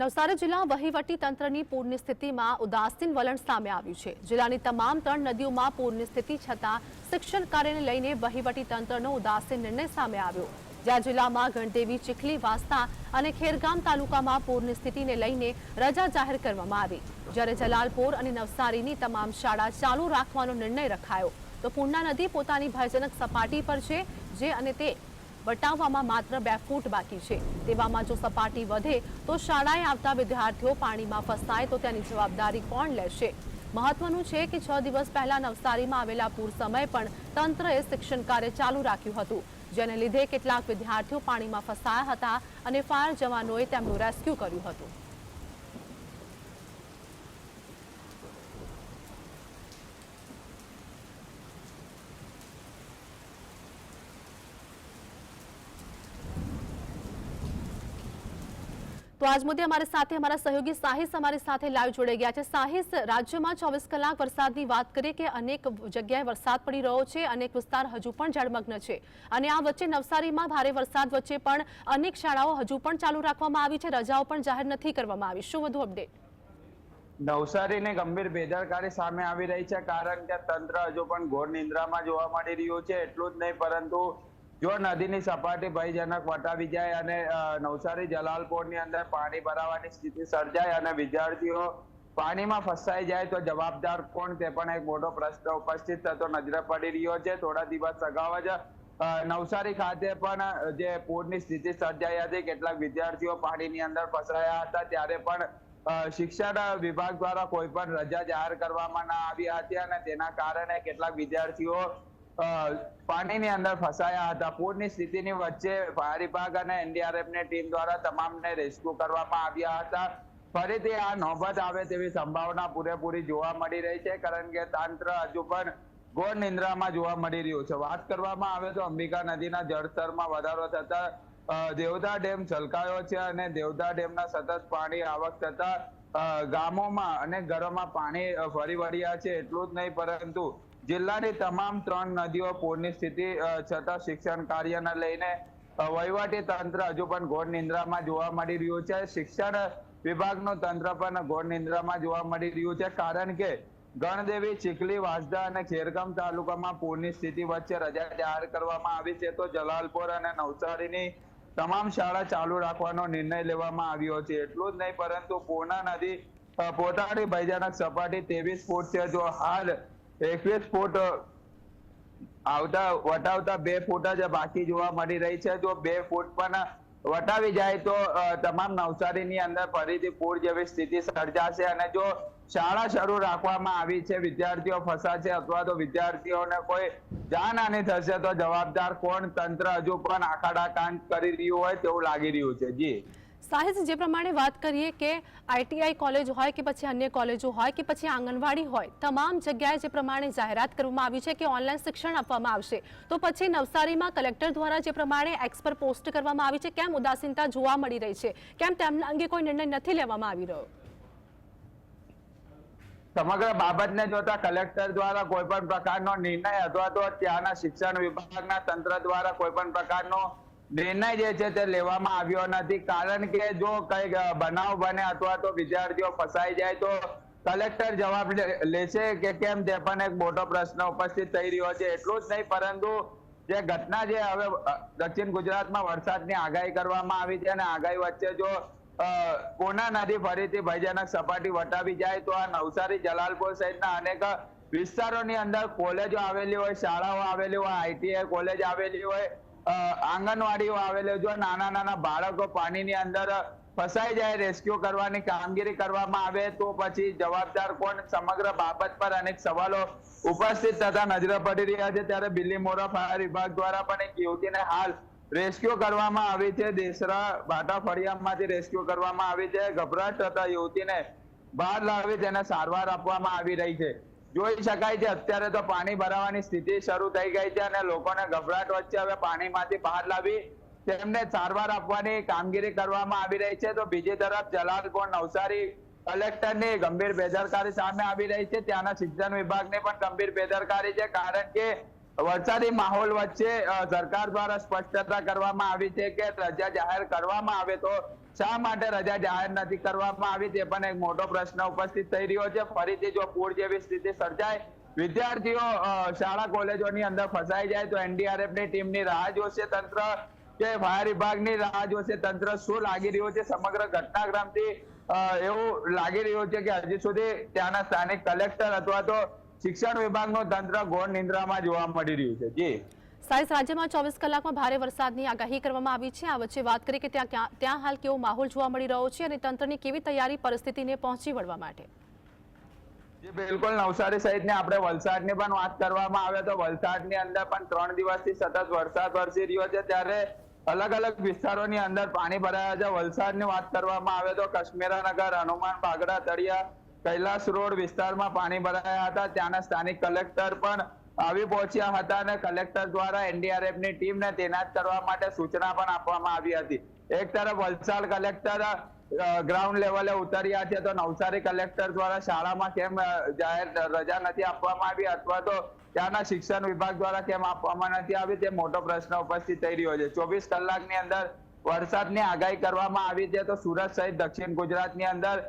નવસારી જિલ્લા વહીવટી તંત્રની પૂરની સ્થિતિમાં ઉદાસીન વલણ સામે આવ્યું છે. જિલ્લાની તમામ ત્રણ નદીઓમાં પૂરની સ્થિતિ છતાં શિક્ષણ કાર્યને લઈને વહીવટી તંત્રનો ઉદાસીન નિર્ણય સામે આવ્યો. જ્યાં જિલ્લામાં ગણદેવી ચીખલી વાસ્તા અને ખેરગામ તાલુકામાં પૂરની સ્થિતિને લઈને રજા જાહેર કરવામાં આવી. જ્યારે જલાલપોર અને નવસારીની તમામ શાળા ચાલુ રાખવાનો નિર્ણય રખાયો, તો પૂર્ણા નદી પોતાની ભયજનક સપાટી પર છે, જે અને તે વટાવવામાં માત્ર બે ફૂટ બાકી છે. તેવામાં જો સપાટી વધે તો શાળાએ આવતા વિદ્યાર્થીઓ પાણીમાં ફસાય તો તેની જવાબદારી કોણ લેશે? મહત્વનું છે કે છ દિવસ પહેલા નવસારીમાં આવેલા પૂર સમયે પણ તંત્રએ શિક્ષણ કાર્ય ચાલુ રાખ્યું હતું, જેને લીધે કેટલાક વિદ્યાર્થીઓ પાણીમાં ફસાયા હતા અને ફાયર જવાનોએ તેમનું રેસ્ક્યુ કર્યું હતું. તો આજ મુદ્દે અમારી સાથે અમારા સહયોગી સાહિસ અમારી સાથે લાઈવ જોડાઈ ગયા છે. સાહિસ, રાજ્યમાં ચોવીસ કલાક વરસાદની વાત કરીએ કે અનેક જગ્યાએ વરસાદ પડી રહ્યો છે, અનેક વિસ્તાર હજુ પણ જળમગ્ન છે. અને આ વચ્ચે નવસારીમાં ભારે વરસાદ વચ્ચે પણ અનેક શાળાઓ હજુ પણ ચાલુ રાખવામાં આવી છે. રજાઓ પણ જાહેર નથી કરવામાં આવી. શું વધુ અપડેટ નવસારીને ગંભીર બેદરકારી સામે આવી રહી છે, કારણ કે તંત્ર હજુ પણ ઘોર નિંદ્રામાં જોવા મળી રહ્યું છે. એટલું જ નહીં, પરંતુ જો નદીની સપાટી ભયજનક વટાવી જાય અને નવસારી જલાલપોરની અંદર પાણી ભરાવાની સ્થિતિ સર્જાય અને વિદ્યાર્થીઓ પાણીમાં ફસાઈ જાય તો જવાબદાર કોણ તે પણ એક મોટો પ્રશ્ન ઉપસ્થિત થતો નજરે પડી રહ્યો છે થોડા દિવસ અગાઉ જ નવસારી ખાતે પણ જે પૂરની સ્થિતિ સર્જાઈ હતી કેટલાક વિદ્યાર્થીઓ પાણીની અંદર ફસાયા હતા ત્યારે પણ શિક્ષણ વિભાગ દ્વારા કોઈ પણ રજા જાહેર કરવામાં ના આવી હતી અને તેના કારણે કેટલાક વિદ્યાર્થીઓ પાણીની અંદર ફસાયા હતા. પૂરની સ્થિતિની વચ્ચે ફાયર વિભાગ અને એનડીઆરએફની ટીમ દ્વારા તમામને રેસ્ક્યુ કરવામાં આવ્યા હતા. ફરીથી આ નોબત આવે તેવી સંભાવના પૂરેપૂરી જોવા મળી રહી છે, કારણ કે તંત્ર હજુ પણ ઘોર નિંદ્રામાં જોવા મળી રહ્યું છે. વાત કરવામાં આવે તો અંબિકા નદીના જળસ્તરમાં વધારો થતા દેવતા ડેમ છલકાયો છે અને દેવધા ડેમના સતત પાણી આવક થતા ગામોમાં અને ઘરોમાં પાણી ફરી વળ્યા છે. એટલું જ નહીં પરંતુ જિલ્લાની તમામ ત્રણ નદીઓ પૂરની સ્થિતિ છતાં શિક્ષણ કાર્યને લઈને વહીવટી તંત્ર હજુ પણ ઘોર નિંદ્રામાં જોવા મળી રહ્યું છે. શિક્ષણ વિભાગનું તંત્ર પણ ઘોર નિંદ્રામાં જોવા મળી રહ્યું છે, કારણ કે ગણદેવી, ચીખલી, વાંસદા અને ખેરગામ તાલુકામાં પૂરની સ્થિતિ વચ્ચે રજા જાહેર કરવામાં આવી છે. તો જલાલપોર અને નવસારીની તમામ શાળા ચાલુ રાખવાનો નિર્ણય લેવામાં આવ્યો છે. એટલું જ નહીં, પરંતુ પૂર્ણા નદી પોતાની ભયજનક સપાટી ત્રેવીસ ફૂટ છે. જો હાલ એકવીસ ફોટો આવતા, વટાવતા બે ફૂટ જ બાકી જોવા મળી રહી છે. જો બે ફૂટ પણ વટાવી જાય તો તમામ નવસારીની અંદર ફરીથી પૂર જેવી સ્થિતિ સર્જાશે અને જો શાળા શરૂ રાખવામાં આવી છે, વિદ્યાર્થીઓ ફસાશે અથવા તો વિદ્યાર્થીઓને કોઈ જાનહાનિ થશે તો જવાબદાર કોણ તંત્ર હજુ પણ આખાડા કાંડ કરી રહ્યું હોય તેવું લાગી રહ્યું છે. જી. સાહિસ જે પ્રમાણે વાત કરીએ કે આઈટીઆઈ કોલેજ હોય કે પછી અન્ય કોલેજો હોય કે પછી આંગણવાડી હોય, તમામ જગ્યાએ જે પ્રમાણે જાહેરાત કરવામાં આવી છે કે ઓનલાઈન શિક્ષણ આપવામાં આવશે. તો પછી નવસારીમાં કલેક્ટર દ્વારા જે પ્રમાણે એક્સ પોસ્ટ કરવામાં આવી છે, કેમ ઉદાસીનતા જોવા મળી રહી છે? કેમ તેમના અંગે કોઈ નિર્ણય નથી લેવામાં આવી રહ્યો? સમગ્ર બાબતને જોતા કલેક્ટર દ્વારા કોઈ પણ પ્રકારનો નિર્ણય અથવા તો ત્યાંના શિક્ષણ વિભાગના તંત્ર દ્વારા કોઈ પણ પ્રકારનો નિર્ણય જે છે તે લેવામાં આવ્યો નથી. કારણ કે જો કઈ બનાવ બને અથવા તો વિદ્યાર્થીઓ ફસાઈ જાય તો કલેક્ટર જવાબ લેશે કે કેમ? તે પણ એક મોટો પ્રશ્ન ઉપસ્થિત થઈ રહ્યો છે. એટલું જ નહીં, પરંતુ જે ઘટના જે હવે દક્ષિણ ગુજરાતમાં વરસાદની આગાહી કરવામાં આવી છે અને આગાહી વચ્ચે જો કોના નદી ફરીથી ભયજનક સપાટી વટાવી જાય તો આ નવસારી, જલાલપુર સહિતના અનેક વિસ્તારોની અંદર કોલેજો આવેલી હોય, શાળાઓ આવેલી હોય આઈટીઆઈ કોલેજ આવેલી હોય આંગણવાડીઓ આવેલી જો નાના નાના બાળકો પાણીની અંદર ફસાઈ જાય, રેસ્ક્યુ કરવાની કામગીરી કરવામાં આવે તો પછી જવાબદાર કોણ? સમગ્ર બાબત પર અનેક સવાલો ઉપસ્થિત થતા નજરે પડી રહ્યા છે. ત્યારે બિલીમોરા ફાયર વિભાગ દ્વારા પણ એક યુવતીને હાલ રેસ્ક્યુ કરવામાં આવી છે. દેસરા બાટા ફળિયામાંથી રેસ્ક્યુ કરવામાં આવી છે. ગભરાટ થતા યુવતીને બહાર લાવી તેને સારવાર આપવામાં આવી રહી છે. જોઈ શકાય છે. અત્યારે તો પાણી ભરાવાની સ્થિતિ શરૂ થઈ ગઈ છે અને લોકોને ગભરાટ વચ્ચે હવે પાણીમાંથી બહાર લાવી તેમને સારવાર આપવાની કામગીરી કરવામાં આવી રહી છે. તો બીજી તરફ જલાલપોર નવસારી કલેક્ટરની ગંભીર બેદરકારી સામે આવી રહી છે. ત્યાંના શિક્ષણ વિભાગની પણ ગંભીર બેદરકારી છે, કારણ કે વરસાદી માહોલ વચ્ચે સરકાર દ્વારા સ્પષ્ટતા કરવામાં આવી છે કે રજા જાહેર કરવામાં આવે તો શા માટે રજા જાહેર નથી કરવામાં આવી? તે પણ એક મોટો પ્રશ્ન ઉપસ્થિત થઈ રહ્યો છે. ફરીથી જો પૂર જેવી સ્થિતિ સર્જાય, વિદ્યાર્થીઓ શાળા કોલેજોની અંદર ફસાઈ જાય તો એનડીઆરએફની ટીમની રાહ જોશે તંત્ર કે ફાયર વિભાગની રાહ જોશે તંત્ર? શું લાગી રહ્યું છે? સમગ્ર ઘટનાક્રમથી એવું લાગી રહ્યું છે કે હજી સુધી ત્યાંના સ્થાનિક કલેક્ટર અથવા તો શિક્ષણ વિભાગનું તંત્ર ઘોર નિંદ્રામાં જોવા મળી રહ્યું છે. જી. સાઈસ રાજ્યમાં ચોવીસ કલાકમાં ભારે વરસાદની આગાહી કરવામાં આવી છે. આ વચ્ચે વાત કરીએ કે ત્યાં ત્યાં હાલ કેવો માહોલ જોવા મળી રહ્યો છે અને તંત્રની કેવી તૈયારી પરિસ્થિતિને પહોંચી વળવા માટે? બિલકુલ. નવસારી સહિતની આપણે વલસાડની પણ વાત કરવામાં આવે તો વલસાડની અંદર પણ ત્રણ દિવસથી સતત વરસાદ વરસી રહ્યો છે. ત્યારે અલગ અલગ વિસ્તારોની અંદર પાણી ભરાયા છે. વલસાડની વાત કરવામાં આવે તો કશ્મીરાનગર, હનુમાન બાગડા, તળિયા, કૈલાસ રોડ વિસ્તારમાં પાણી ભરાયા હતા. ત્યાંના સ્થાનિક કલેક્ટર પણ આવી પહોંચ્યા હતા અને કલેક્ટર દ્વારા એનડીઆરએફની ટીમને તૈનાત કરવા માટે સૂચના પણ આપવામાં આવી હતી. એક તરફ વલસાડ કલેક્ટર ગ્રાઉન્ડ લેવલે ઉતર્યા છે તો નવસારી કલેક્ટર દ્વારા શાળામાં કેમ જાહેર રજા નથી આપવામાં આવી અથવા તો ત્યાંના શિક્ષણ વિભાગ દ્વારા કેમ આપવામાં નથી આવી તે મોટો પ્રશ્ન ઉપસ્થિત થઈ રહ્યો છે. ચોવીસ કલાકની અંદર વરસાદની આગાહી કરવામાં આવી છે તો સુરત સહિત દક્ષિણ ગુજરાતની અંદર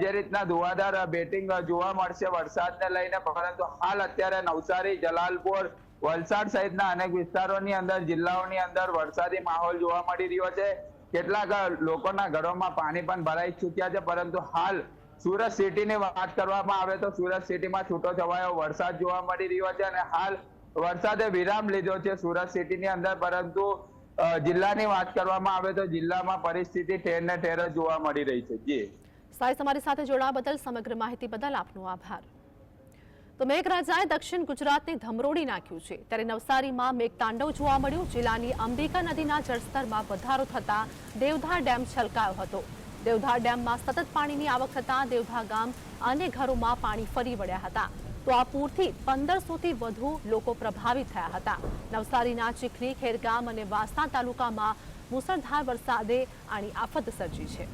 જે રીતના ધુવાધાર બેટિંગ જોવા મળશે વરસાદને લઈને, પરંતુ હાલ અત્યારે નવસારી, જલાલપુર, વલસાડ સહિતના અનેક વિસ્તારોની અંદર, જિલ્લાઓની અંદર વરસાદી માહોલ જોવા મળી રહ્યો છે. કેટલાક લોકોના ઘરોમાં પાણી પણ ભરાઈ ચૂક્યા છે, પરંતુ હાલ સુરત સિટીની વાત કરવામાં આવે તો સુરત સિટીમાં છૂટો છવાયો વરસાદ જોવા મળી રહ્યો છે અને હાલ વરસાદે વિરામ લીધો છે સુરત સિટીની અંદર, પરંતુ જિલ્લાની વાત કરવામાં આવે તો જિલ્લામાં પરિસ્થિતિ ઠેર ને ઠેર જોવા મળી રહી છે. જી. સાઈસ તમારી સાથે જોડાવા બદલ સમગ્ર માહિતી બદલ આપનો આભાર તો મેઘરાજાએ દક્ષિણ ગુજરાતને ધમરોડી નાખ્યું છે ત્યારે નવસારીમાં મેઘતાંડવ જોવા મળ્યું જિલ્લાની અંબિકા નદીના જળસ્તરમાં વધારો થતાં દેવધા ડેમ છલકાયો હતો। દેવધા ડેમમાં સતત પાણીની આવક થતાં દેવધા ગામ અને ઘરોમાં પાણી ફરી વળ્યા હતા। તો આ પૂરથી પંદરસોથી વધુ લોકો પ્રભાવિત થયા હતા। નવસારીના ચીખલી ખેરગામ અને વાસણા તાલુકામાં મુસળધાર વરસાદે આની આફત સર્જી છે।